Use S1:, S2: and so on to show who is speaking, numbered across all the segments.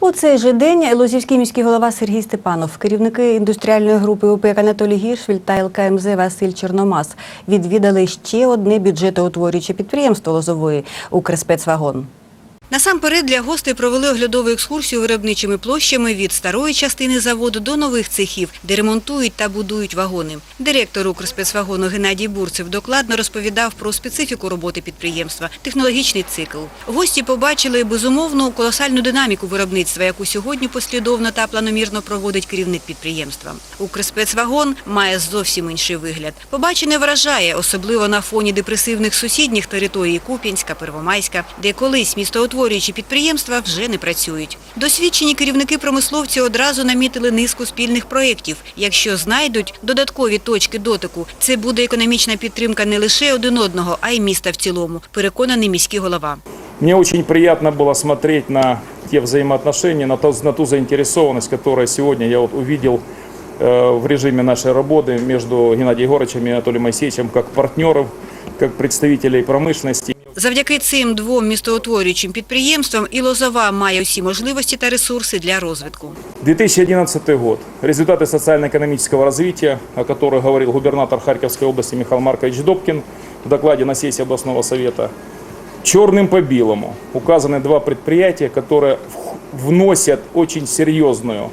S1: У цей же день Лозівський міський голова Сергій Степанов, керівники індустріальної групи ОПЕК Анатолій Гіршвіль та ЛКМЗ Василь Чорномас відвідали ще одне бюджетоутворююче підприємство Лозової Укрспецвагон. Насамперед для гостей провели оглядову екскурсію виробничими площами від старої частини заводу до нових цехів, де ремонтують та будують вагони. Директор Укрспецвагону Геннадій Бурцев докладно розповідав про специфіку роботи підприємства, технологічний цикл. Гості побачили безумовну колосальну динаміку виробництва, яку сьогодні послідовно та планомірно проводить керівник підприємства. Укрспецвагон має зовсім інший вигляд. Побачене вражає, особливо на фоні депресивних сусідніх територій Куп'янська, Первомайська, де колись містоутворюючі підприємства вже не працюють. Досвідчені керівники промисловці одразу намітили низку спільних проєктів. Якщо знайдуть додаткові точки дотику, це буде економічна підтримка не лише один одного, а й міста в цілому, переконаний міський голова.
S2: Мне очень приятно было смотреть на те взаимоотношения, на, то, на ту заинтересованность, которую сегодня я вот увидел э, в режиме нашей работы между Геннадием Егоровичем и Анатолием Моисеевичем как партнеров, как представителей промышленности.
S1: Завдяки цим двом містоутворюючим підприємствам і Лозова має усі можливості та ресурси для розвитку.
S2: 2011 год. Результаты социально-экономического развития, о которых говорил губернатор Харьковской области Михаил Маркович Добкин в докладе на сессии областного совета. Черным по белому указаны два предприятия, которые в- вносят очень серьезную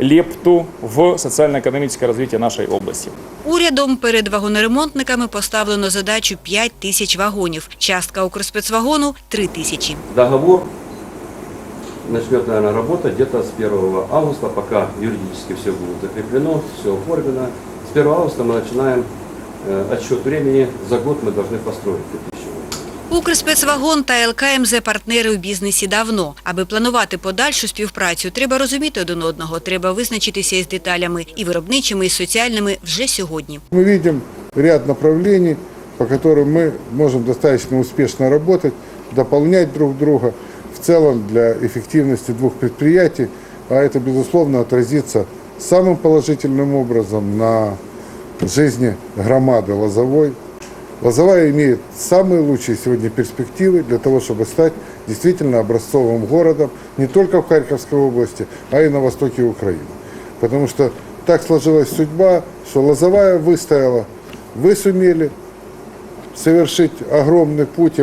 S2: лепту в социально-экономическое развитие нашей области.
S1: Урядом перед вагоноремонтниками поставлено задачу 5 тисяч вагонів. Частка Укрспецвагону – 3 тисячі.
S3: Договор начнет, наверное, работать где-то с 1 августа, пока юридически все будет закреплено, все оформлено. С 1 августа мы начинаем э, отсчет времени. За год мы должны построить это еще.
S1: Укрспецвагон та ЛКМЗ – партнери у бізнесі давно. Аби планувати подальшу співпрацю, треба розуміти один одного, треба визначитися із деталями і виробничими, і соціальними вже сьогодні.
S4: Мы видим ряд направлений, по которым мы можем достаточно успешно работать, дополнять друг друга в целом для эффективности двух предприятий, а это, безусловно, отразится самым положительным образом на жизни громады Лозовой. Лозовая имеет самые лучшие сегодня перспективы для того, чтобы стать действительно образцовым городом не только в Харьковской области, а и на востоке Украины. Потому что так сложилась судьба, что Лозовая выстояла, вы сумели совершить огромный путь.